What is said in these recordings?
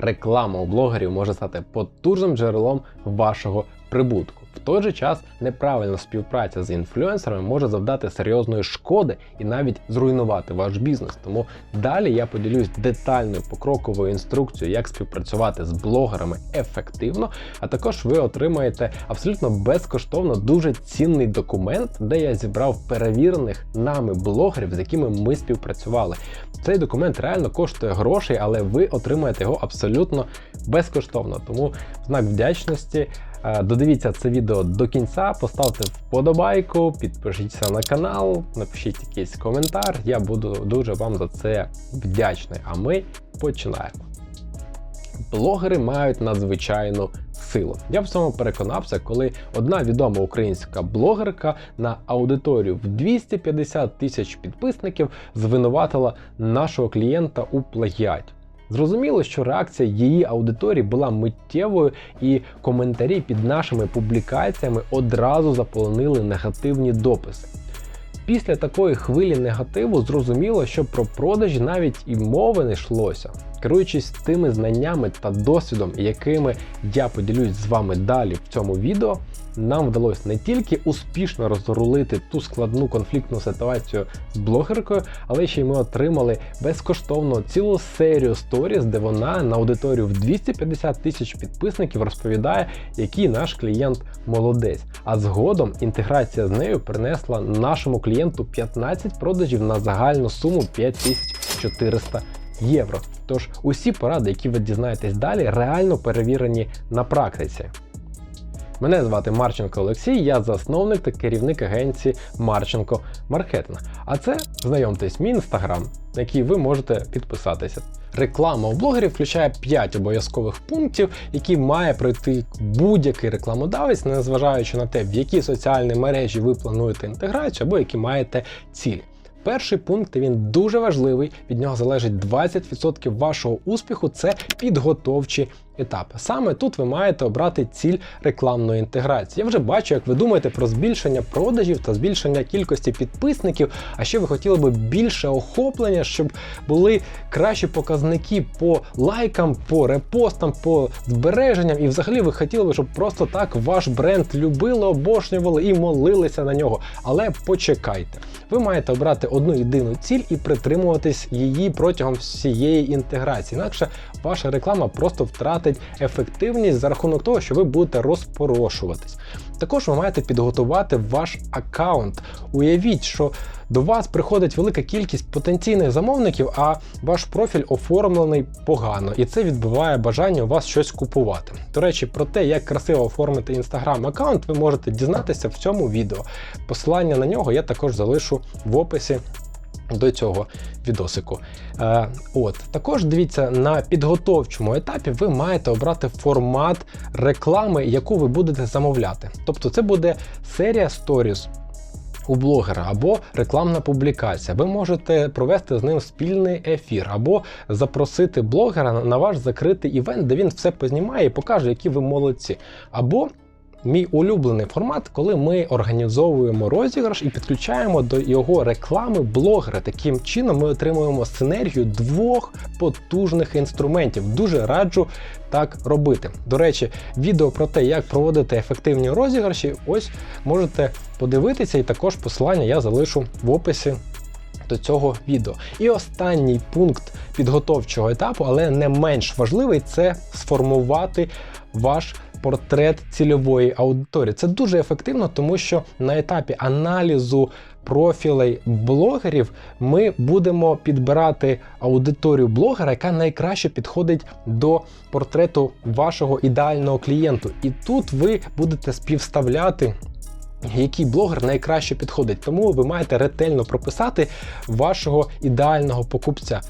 реклама у блогерів може стати потужним джерелом вашого прибутку. В той же час неправильна співпраця з інфлюенсерами може завдати серйозної шкоди і навіть зруйнувати ваш бізнес. Тому далі я поділюсь детальною покроковою інструкцією, як співпрацювати з блогерами ефективно. А також ви отримаєте абсолютно безкоштовно дуже цінний документ, де я зібрав перевірених нами блогерів, з якими ми співпрацювали. Цей документ реально коштує грошей, але ви отримаєте його абсолютно безкоштовно. Тому знак вдячності. Е, Додивіться це відео до кінця, поставте вподобайку, підпишіться на канал, напишіть якийсь коментар. Я буду дуже вам за це вдячний. А ми починаємо. Блогери мають надзвичайну силу. Я в цьому переконався, коли одна відома українська блогерка на аудиторію в 250 тисяч підписників звинуватила нашого клієнта у плагіаті. Зрозуміло, що реакція її аудиторії була миттєвою, і коментарі під нашими публікаціями одразу заполонили негативні дописи. Після такої хвилі негативу зрозуміло, що про продажі навіть і мови не йшлося. Керуючись тими знаннями та досвідом, якими я поділюсь з вами далі в цьому відео, нам вдалося не тільки успішно розрулити ту складну конфліктну ситуацію з блогеркою, але ще й ми отримали безкоштовно цілу серію сторіс, де вона на аудиторію в 250 тисяч підписників розповідає, який наш клієнт молодець. А згодом інтеграція з нею принесла нашому клієнту 15 продажів на загальну суму 5400 євро. Тож усі поради, які ви дізнаєтесь далі, реально перевірені на практиці. Мене звати Марченко Олексій, я засновник та керівник агенції Марченко Маркетинг. А це знайомтесь, мій інстаграм, на який ви можете підписатися. Реклама у блогерів включає 5 обов'язкових пунктів, які має пройти будь-який рекламодавець, незважаючи на те, в які соціальні мережі ви плануєте інтеграцію або які маєте цілі. Перший пункт він дуже важливий. Від нього залежить 20% вашого успіху. Це підготовчі етапи. Саме тут ви маєте обрати ціль рекламної інтеграції. Я вже бачу, як ви думаєте про збільшення продажів та збільшення кількості підписників. А ще ви хотіли би більше охоплення, щоб були кращі показники по лайкам, по репостам, по збереженням. І взагалі ви хотіли би, щоб просто так ваш бренд любили, обожнювали і молилися на нього. Але почекайте. Ви маєте обрати одну єдину ціль і притримуватись її протягом всієї інтеграції. Інакше ваша реклама просто втратить ефективність за рахунок того, що ви будете розпорошуватись. Також ви маєте підготувати ваш аккаунт. Уявіть, що до вас приходить велика кількість потенційних замовників, а ваш профіль оформлений погано, і це відбиває бажання у вас щось купувати. До речі, про те, як красиво оформити інстаграм аккаунт, ви можете дізнатися в цьому відео. Посилання на нього я також залишу в описі. До цього відосику. Е, от Також дивіться, на підготовчому етапі ви маєте обрати формат реклами, яку ви будете замовляти. Тобто це буде серія сторіс у блогера або рекламна публікація. Ви можете провести з ним спільний ефір, або запросити блогера на ваш закритий івент, де він все познімає і покаже, які ви молодці. Або Мій улюблений формат, коли ми організовуємо розіграш і підключаємо до його реклами блогера. Таким чином ми отримуємо синергію двох потужних інструментів. Дуже раджу так робити. До речі, відео про те, як проводити ефективні розіграші, ось можете подивитися, і також посилання я залишу в описі. До цього відео. І останній пункт підготовчого етапу, але не менш важливий, це сформувати ваш портрет цільової аудиторії. Це дуже ефективно, тому що на етапі аналізу профілей блогерів ми будемо підбирати аудиторію блогера, яка найкраще підходить до портрету вашого ідеального клієнту. І тут ви будете співставляти. Який блогер найкраще підходить, тому ви маєте ретельно прописати вашого ідеального покупця.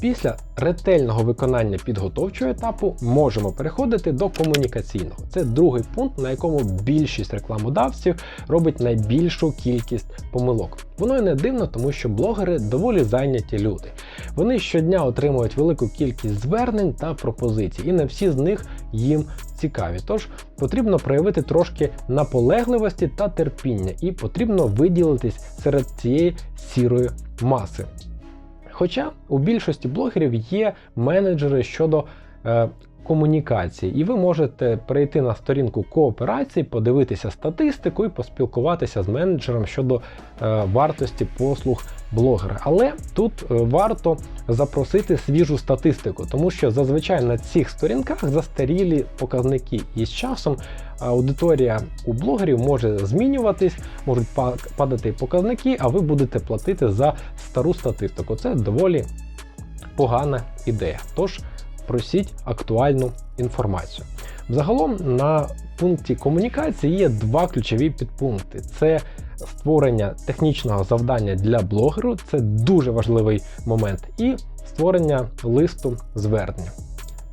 Після ретельного виконання підготовчого етапу можемо переходити до комунікаційного. Це другий пункт, на якому більшість рекламодавців робить найбільшу кількість помилок. Воно і не дивно, тому що блогери доволі зайняті люди. Вони щодня отримують велику кількість звернень та пропозицій, і не всі з них їм цікаві. Тож потрібно проявити трошки наполегливості та терпіння, і потрібно виділитись серед цієї сірої маси. Хоча у більшості блогерів є менеджери щодо е, комунікації, і ви можете перейти на сторінку кооперації, подивитися статистику і поспілкуватися з менеджером щодо е, вартості послуг блогера. Але тут е, варто запросити свіжу статистику, тому що зазвичай на цих сторінках застарілі показники, і з часом аудиторія у блогерів може змінюватись, можуть падати показники, а ви будете платити за стару статистику. Це доволі погана ідея. Тож просіть актуальну інформацію. Взагалом на пункті комунікації є два ключові підпункти: це створення технічного завдання для блогеру, це дуже важливий момент, і створення листу звернення.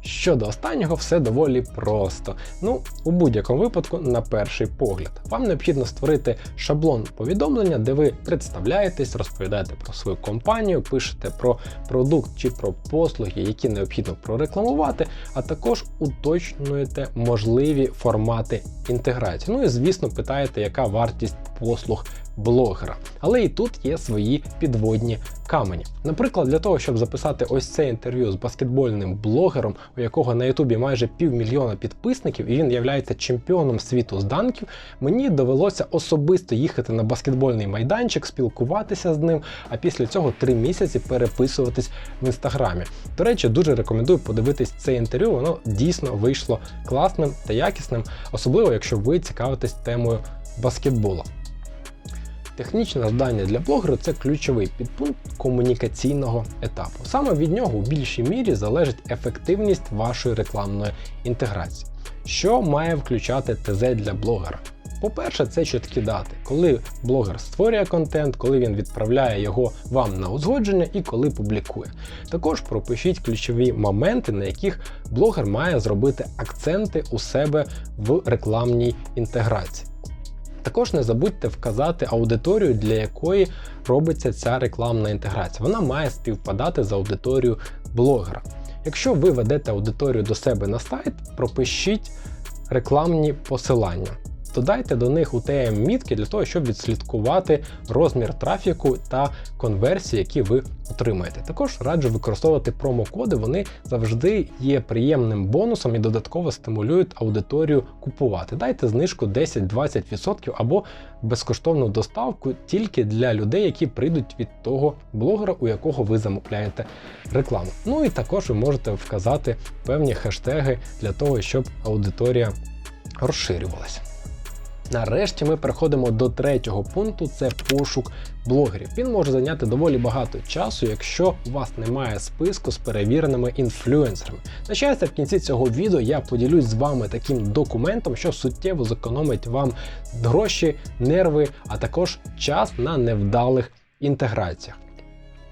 Щодо останнього, все доволі просто. Ну, у будь-якому випадку, на перший погляд, вам необхідно створити шаблон повідомлення, де ви представляєтесь, розповідаєте про свою компанію, пишете про продукт чи про послуги, які необхідно прорекламувати, а також уточнюєте можливі формати інтеграції. Ну і звісно, питаєте, яка вартість послуг блогера. Але і тут є свої підводні камені. Наприклад, для того, щоб записати ось це інтерв'ю з баскетбольним блогером, у якого на Ютубі майже півмільйона підписників, і він є чемпіоном світу з данків, мені довелося особисто їхати на баскетбольний майданчик, спілкуватися з ним, а після цього три місяці переписуватись в інстаграмі. До речі, дуже рекомендую подивитись це інтерв'ю, воно дійсно вийшло класним та якісним, особливо якщо ви цікавитесь темою баскетболу. Технічне завдання для блогера це ключовий підпункт комунікаційного етапу. Саме від нього у більшій мірі залежить ефективність вашої рекламної інтеграції. Що має включати ТЗ для блогера? По-перше, це чіткі дати, коли блогер створює контент, коли він відправляє його вам на узгодження і коли публікує. Також пропишіть ключові моменти, на яких блогер має зробити акценти у себе в рекламній інтеграції. Також не забудьте вказати аудиторію, для якої робиться ця рекламна інтеграція. Вона має співпадати з аудиторією блогера. Якщо ви ведете аудиторію до себе на сайт, пропишіть рекламні посилання. Додайте до них utm мітки для того, щоб відслідкувати розмір трафіку та конверсії, які ви отримаєте. Також раджу використовувати промокоди, вони завжди є приємним бонусом і додатково стимулюють аудиторію купувати. Дайте знижку 10-20% або безкоштовну доставку тільки для людей, які прийдуть від того блогера, у якого ви замовляєте рекламу. Ну і також ви можете вказати певні хештеги для того, щоб аудиторія розширювалася. Нарешті ми переходимо до третього пункту: це пошук блогерів. Він може зайняти доволі багато часу, якщо у вас немає списку з перевіреними інфлюенсерами. На щастя, в кінці цього відео я поділюсь з вами таким документом, що суттєво зекономить вам гроші, нерви, а також час на невдалих інтеграціях.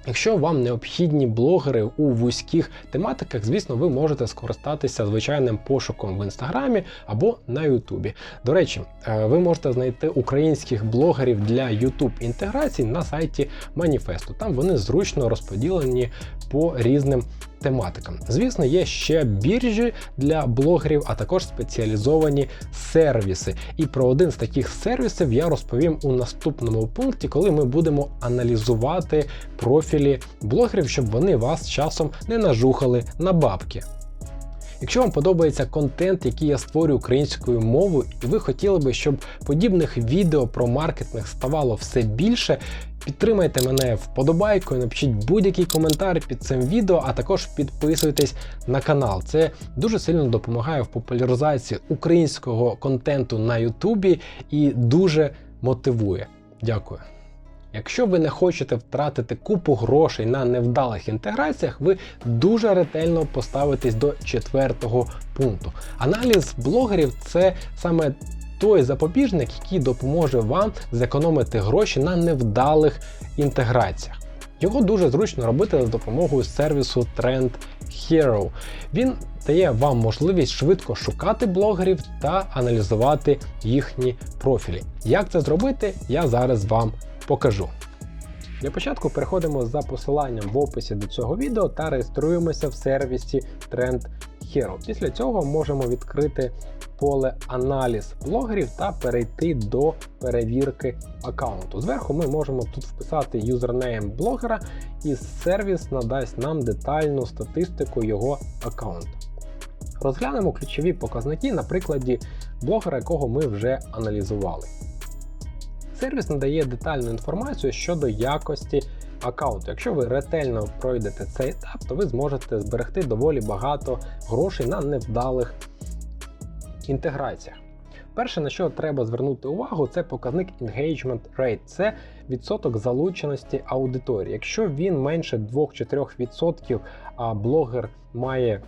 Якщо вам необхідні блогери у вузьких тематиках, звісно, ви можете скористатися звичайним пошуком в інстаграмі або на Ютубі. До речі, е, ви можете знайти українських блогерів для YouTube інтеграцій на сайті Маніфесту. Там вони зручно розподілені по різним тематикам. Звісно, є ще біржі для блогерів, а також спеціалізовані сервіси. І про один з таких сервісів я розповім у наступному пункті, коли ми будемо аналізувати профілі блогерів, щоб вони вас часом не нажухали на бабки. Якщо вам подобається контент, який я створюю українською мовою, і ви хотіли би, щоб подібних відео про маркетинг ставало все більше, підтримайте мене вподобайкою, напишіть будь-який коментар під цим відео, а також підписуйтесь на канал. Це дуже сильно допомагає в популяризації українського контенту на Ютубі і дуже мотивує. Дякую. Якщо ви не хочете втратити купу грошей на невдалих інтеграціях, ви дуже ретельно поставитесь до четвертого пункту. Аналіз блогерів це саме той запобіжник, який допоможе вам зекономити гроші на невдалих інтеграціях. Його дуже зручно робити за допомогою сервісу Trend Hero. Він дає вам можливість швидко шукати блогерів та аналізувати їхні профілі. Як це зробити, я зараз вам покажу. Для початку переходимо за посиланням в описі до цього відео та реєструємося в сервісі Trend Hero. Після цього можемо відкрити поле аналіз блогерів та перейти до перевірки аккаунту. Зверху ми можемо тут вписати юзернейм блогера, і сервіс надасть нам детальну статистику його аккаунту. Розглянемо ключові показники на прикладі блогера, якого ми вже аналізували. Сервіс надає детальну інформацію щодо якості аккаунту. Якщо ви ретельно пройдете цей етап, то ви зможете зберегти доволі багато грошей на невдалих інтеграціях. Перше, на що треба звернути увагу, це показник Engagement Rate. Це відсоток залученості аудиторії. Якщо він менше 2-4%, а блогер має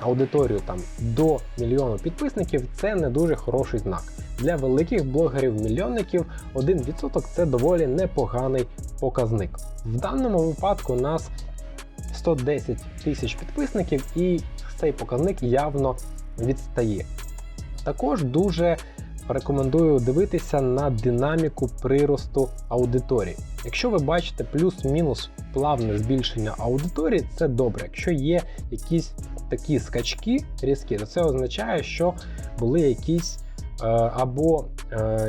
аудиторію там до мільйону підписників, це не дуже хороший знак. Для великих блогерів-мільйонників 1% це доволі непоганий показник. В даному випадку у нас 110 тисяч підписників, і цей показник явно відстає. Також дуже рекомендую дивитися на динаміку приросту аудиторії. Якщо ви бачите плюс-мінус плавне збільшення аудиторії, це добре. Якщо є якісь такі скачки різкі, то це означає, що були якісь е, або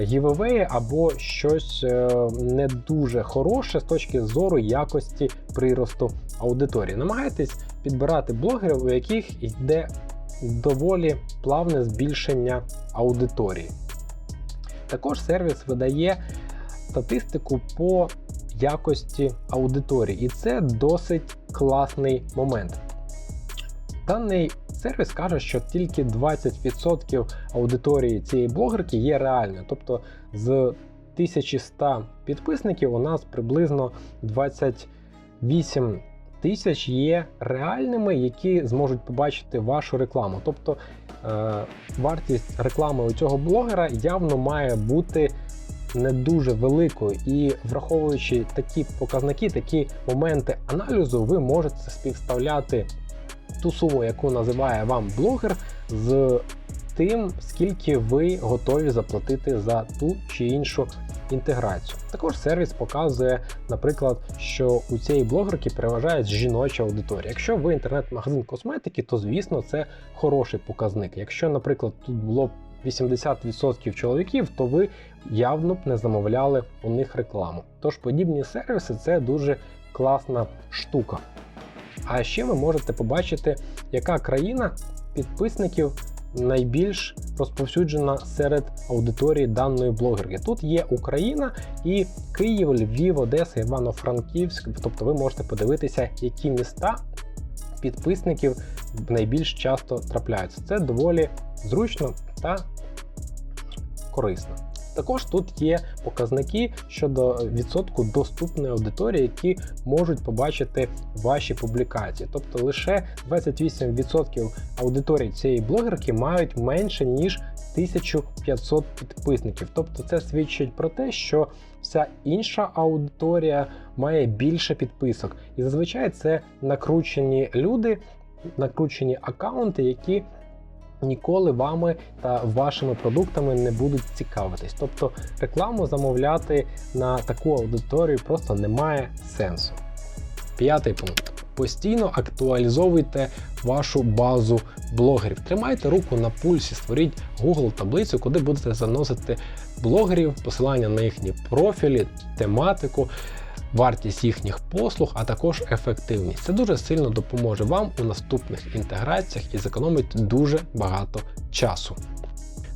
гівевеї, або щось е, не дуже хороше з точки зору якості приросту аудиторії. Намагайтесь підбирати блогерів, у яких йде доволі плавне збільшення аудиторії. Також сервіс видає статистику по якості аудиторії, і це досить класний момент. Даний сервіс каже, що тільки 20% аудиторії цієї блогерки є реальною. Тобто з 1100 підписників у нас приблизно 28 тисяч є реальними, які зможуть побачити вашу рекламу. Тобто е, вартість реклами у цього блогера явно має бути не дуже великою, і враховуючи такі показники, такі моменти аналізу, ви можете співставляти ту суму, яку називає вам блогер, з тим, скільки ви готові заплатити за ту чи іншу інтеграцію. Також сервіс показує, наприклад, що у цієї блогерки переважає жіноча аудиторія. Якщо ви інтернет-магазин косметики, то звісно це хороший показник. Якщо, наприклад, тут було б 80% чоловіків, то ви явно б не замовляли у них рекламу. Тож подібні сервіси це дуже класна штука. А ще ви можете побачити, яка країна підписників найбільш розповсюджена серед аудиторії даної блогерки. Тут є Україна і Київ, Львів, Одеса, Івано-Франківськ. Тобто ви можете подивитися, які міста підписників найбільш часто трапляються. Це доволі зручно та корисно. Також тут є показники щодо відсотку доступної аудиторії, які можуть побачити ваші публікації. Тобто лише 28% аудиторії цієї блогерки мають менше ніж 1500 підписників. Тобто це свідчить про те, що вся інша аудиторія має більше підписок. І зазвичай це накручені люди, накручені аккаунти, які ніколи вами та вашими продуктами не будуть цікавитись. Тобто рекламу замовляти на таку аудиторію просто немає сенсу. П'ятий пункт. Постійно актуалізовуйте вашу базу блогерів. Тримайте руку на пульсі, створіть Google таблицю, куди будете заносити блогерів, посилання на їхні профілі, тематику вартість їхніх послуг, а також ефективність. Це дуже сильно допоможе вам у наступних інтеграціях і зекономить дуже багато часу.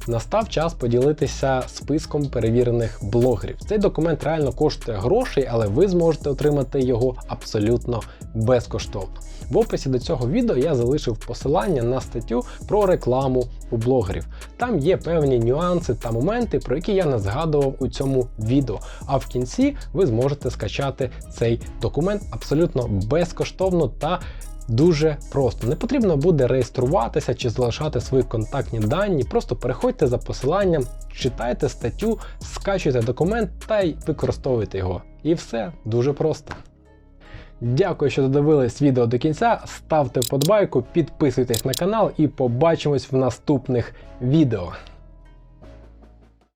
Настав час поділитися списком перевірених блогерів. Цей документ реально коштує грошей, але ви зможете отримати його абсолютно безкоштовно. В описі до цього відео я залишив посилання на статтю про рекламу у блогерів. Там є певні нюанси та моменти, про які я не згадував у цьому відео. А в кінці ви зможете скачати цей документ абсолютно безкоштовно та Дуже просто не потрібно буде реєструватися чи залишати свої контактні дані. Просто переходьте за посиланням, читайте статтю, скачуйте документ та й використовуйте його. І все дуже просто. Дякую, що додивились відео до кінця. Ставте вподобайку, підписуйтесь на канал і побачимось в наступних відео.